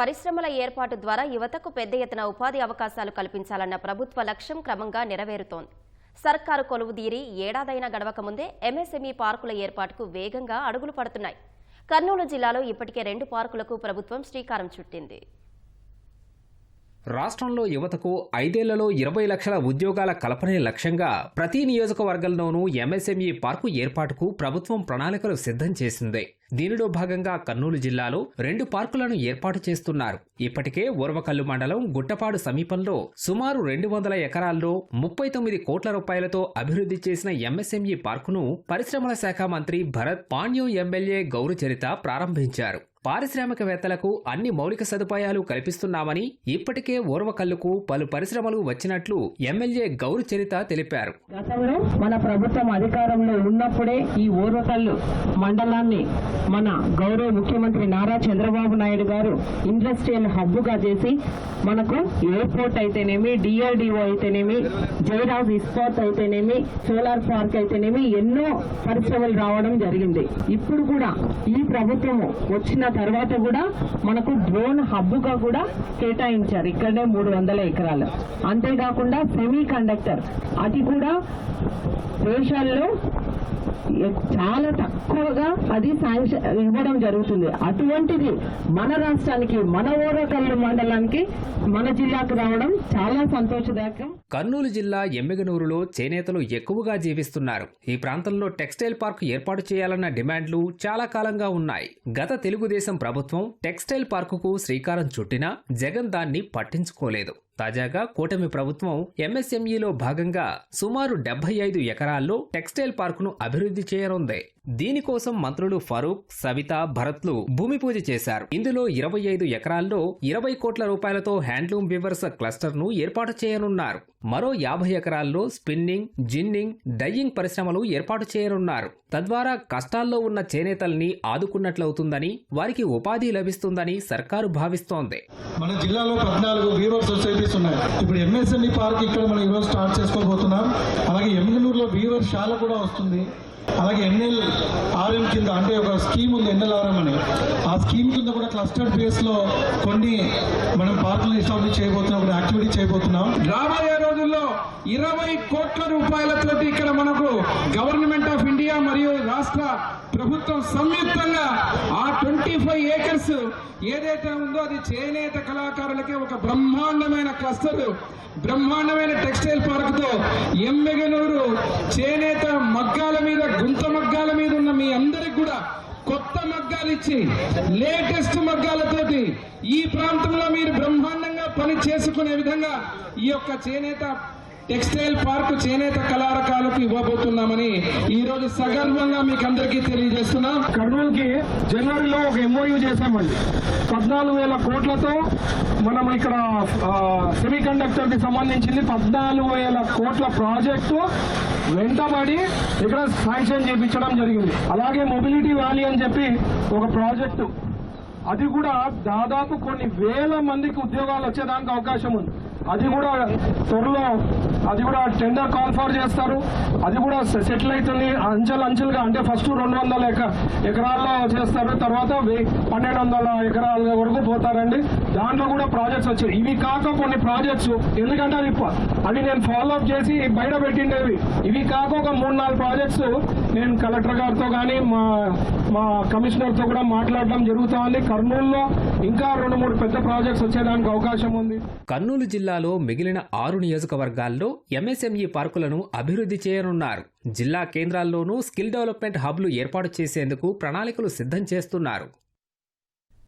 పరిశ్రమల ఏర్పాటు ద్వారా యువతకు పెద్ద ఎత్తున ఉపాధి అవకాశాలు కల్పించాలన్న ప్రభుత్వ లక్ష్యం క్రమంగా నెరవేరుతోంది. సర్కారు కొలువుదీరి ఏడాదైనా గడవక ముందే ఎంఎస్ఎంఈ పార్కుల ఏర్పాటుకు వేగంగా అడుగులు పడుతున్నాయి. కర్నూలు జిల్లాలో ఇప్పటికే రెండు పార్కులకు ప్రభుత్వం శ్రీకారం చుట్టింది. రాష్ట్రంలో యువతకు ఐదేళ్ళలో ఇరవై లక్షల ఉద్యోగాల కల్పనే లక్ష్యంగా ప్రతి నియోజకవర్గంలోనూ ఎంఎస్ఎంఈ పార్కు ఏర్పాటుకు ప్రభుత్వం ప్రణాళికలు సిద్ధం చేసింది. దీనిలో భాగంగా కర్నూలు జిల్లాలో రెండు పార్కులను ఏర్పాటు చేస్తున్నారు. ఇప్పటికే ఓర్వకల్లు మండలం గుట్టపాడు సమీపంలో సుమారు రెండు వందల ఎకరాల్లో ముప్పై తొమ్మిది కోట్ల రూపాయలతో అభివృద్ధి చేసిన ఎంఎస్ఎంఈ పార్కును పరిశ్రమల శాఖ మంత్రి భరత్ పాండ్యం ఎమ్మెల్యే గౌరు చరిత ప్రారంభించారు. పారిశ్రామికవేత్తలకు అన్ని మౌలిక సదుపాయాలు కల్పిస్తున్నామని ఇప్పటికే ఓర్వకల్లుకు పలు పరిశ్రమలు వచ్చినట్లు ఎమ్మెల్యే గౌరు చరిత తెలిపారు. గతంలో మన ప్రభుత్వం అధికారంలో ఉన్నప్పుడే ఈ ఓర్వకల్లు మండలాన్ని మన గౌరవ ముఖ్యమంత్రి నారా చంద్రబాబు నాయుడు గారు ఇండస్ట్రియల్ హబ్గా చేసి మనకు ఎయిర్పోర్ట్ అయితేనేమి డిఆర్డిఓ అయితేనేమి జయరాజ్ ఇస్పాత్ అయితేనేమి సోలార్ పార్క్ అయితేనేమి ఎన్నో పరిశ్రమలు రావడం జరిగింది. ఇప్పుడు కూడా ఈ ప్రభుత్వము వచ్చిన తర్వాత కూడా మనకు డ్రోన్ హబ్బుగా కూడా కేటాయించారు. ఇక్కడనే మూడు వందల ఎకరాలు. అంతేకాకుండా సెమీ కండక్టర్ అది కూడా దేశాల్లో చాలా తక్కువగా అది శాంక్షన్ ఇవ్వడం జరుగుతుంది. అటువంటిది మన రాష్ట్రానికి మన ఓరకల్లు మండలానికి మన జిల్లాకు రావడం చాలా సంతోషదాయకం. కర్నూలు జిల్లా ఎమ్మిగనూరులో చేనేతలు ఎక్కువగా జీవిస్తున్నారు. ఈ ప్రాంతంలో టెక్స్టైల్ పార్క్ ఏర్పాటు చేయాలన్న డిమాండ్లు చాలా కాలంగా ఉన్నాయి. గత తెలుగుదేశం ప్రభుత్వం టెక్స్టైల్ పార్కుకు శ్రీకారం చుట్టినా జగన్ దాన్ని పట్టించుకోలేదు. తాజాగా కూటమి ప్రభుత్వం ఎంఎస్ఎంఈలో భాగంగా సుమారు డెబ్బై ఐదు ఎకరాల్లో టెక్స్టైల్ పార్కును అభివృద్ధి చేయనుంది. దీనికోసం మంత్రులు ఫరూక్ సవిత భరత్లు భూమి పూజ చేశారు. ఇందులో ఇరవై ఐదు ఎకరాల్లో ఇరవై కోట్ల రూపాయలతో హ్యాండ్లూమ్ వివర్స్ క్లస్టర్ను ఏర్పాటు చేయనున్నారు. మరో యాభై ఎకరాల్లో స్పిన్నింగ్ జిన్నింగ్ డయ్యింగ్ పరిశ్రమలు ఏర్పాటు చేయనున్నారు. తద్వారా కష్టాల్లో ఉన్న చేనేతల్ని ఆదుకున్నట్లవుతుందని వారికి ఉపాధి లభిస్తుందని సర్కారు భావిస్తోంది. మన జిల్లాలో పద్నాలుగు వీవర్ సొసైటీస్ ఉన్నాయి. ఇప్పుడు ఎంఎస్ఎంఈ పార్క్ ఇక్కడ మనం ఈరోజు స్టార్ట్ చేసుకోబోతున్నాం. అలాగే ఎమ్మిగనూరులో వీవర్ శాల కూడా వస్తుంది. అలాగే ఎన్ఎల్ ఆర్ఎం కింద అంటే ఒక స్కీమ్ ఉంది ఎన్ఎల్ఆర్ఎం అని. ఆ స్కీమ్ కింద కూడా క్లస్టర్డ్ బేస్లో కొన్ని మనం పార్కులు ఎస్టాబ్లిష్ చేయబోతున్నాం కొన్ని యాక్టివిటీ చేయబోతున్నాం. రాబోయే రోజుల్లో ఇరవై కోట్ల రూపాయలతోటి ఇక్కడ మనకు గవర్నమెంట్ ఆఫ్ రాష్ట్ర ప్రభుత్వం సంయుక్తంగా ఆ ట్వంటీ ఫైవ్ ఏకర్స్ ఏదైతే ఉందో అది చేనేత కళాకారులకి ఒక బ్రహ్మాండమైన క్లస్టర్ బ్రహ్మాండమైన టెక్స్టైల్ పార్క్తో ఎమ్మెగనూరు చేనేత మగ్గాల మీద గుంత మగ్గాల మీద ఉన్న మీ అందరికి కూడా కొత్త మగ్గాలు ఇచ్చి లేటెస్ట్ మగ్గాలతోటి ఈ ప్రాంతంలో మీరు బ్రహ్మాండంగా పని చేసుకునే విధంగా ఈ యొక్క చేనేత టెక్స్టైల్ పార్క్ చేనేత కళారకాలకు ఇవ్వబోతున్నామని ఈ రోజు సగర్వంగా మీకు అందరికీ తెలియజేస్తున్నాం. కర్నూలుకి జనవరిలో ఒక ఎంఓయూ చేశామండి. పద్నాలుగు వేల కోట్లతో మనం ఇక్కడ సెమీ కండక్టర్కి సంబంధించింది పద్నాలుగు వేల కోట్ల ప్రాజెక్టు వెంటబడి ఇక్కడ శాంక్షన్ చేయించడం జరిగింది. అలాగే మొబిలిటీ వ్యాలీ అని చెప్పి ఒక ప్రాజెక్టు. అది కూడా దాదాపు కొన్ని వేల మందికి ఉద్యోగాలు వచ్చేదానికి అవకాశం ఉంది. అది కూడా త్వరలో అది కూడా టెండర్ కాన్ఫర్ చేస్తారు. అది కూడా సెటిల్ అవుతుంది. అంచెలు అంచెలుగా అంటే ఫస్ట్ రెండు వందల ఎకరాల్లో చేస్తారు. తర్వాత పన్నెండు వందల ఎకరాల వరకు పోతారండి. దాంట్లో కూడా ప్రాజెక్ట్స్ వచ్చాయి. ఇవి కాక కొన్ని ప్రాజెక్ట్స్ ఎందుకంటే అది అవి అది నేను ఫాలో అప్ చేసి బయట పెట్టిండేవి. ఇవి కాక ఒక మూడు నాలుగు ప్రాజెక్ట్స్ నేను కలెక్టర్ గారితో కానీ మా మా కమిషనర్తో కూడా మాట్లాడడం జరుగుతోంది. కర్నూలులో ఇంకా రెండు మూడు పెద్ద ప్రాజెక్ట్స్ వచ్చేదానికి అవకాశం ఉంది. కర్నూలు జిల్లాలో మిగిలిన ఆరు నియోజకవర్గాల్లో ఎంఎస్ఎంఈ పార్కులను అభివృద్ధి చేయనున్నారు. జిల్లా కేంద్రాల్లోనూ స్కిల్ డెవలప్మెంట్ హబ్లు ఏర్పాటు చేసేందుకు ప్రణాళికలు సిద్ధం చేస్తున్నారు.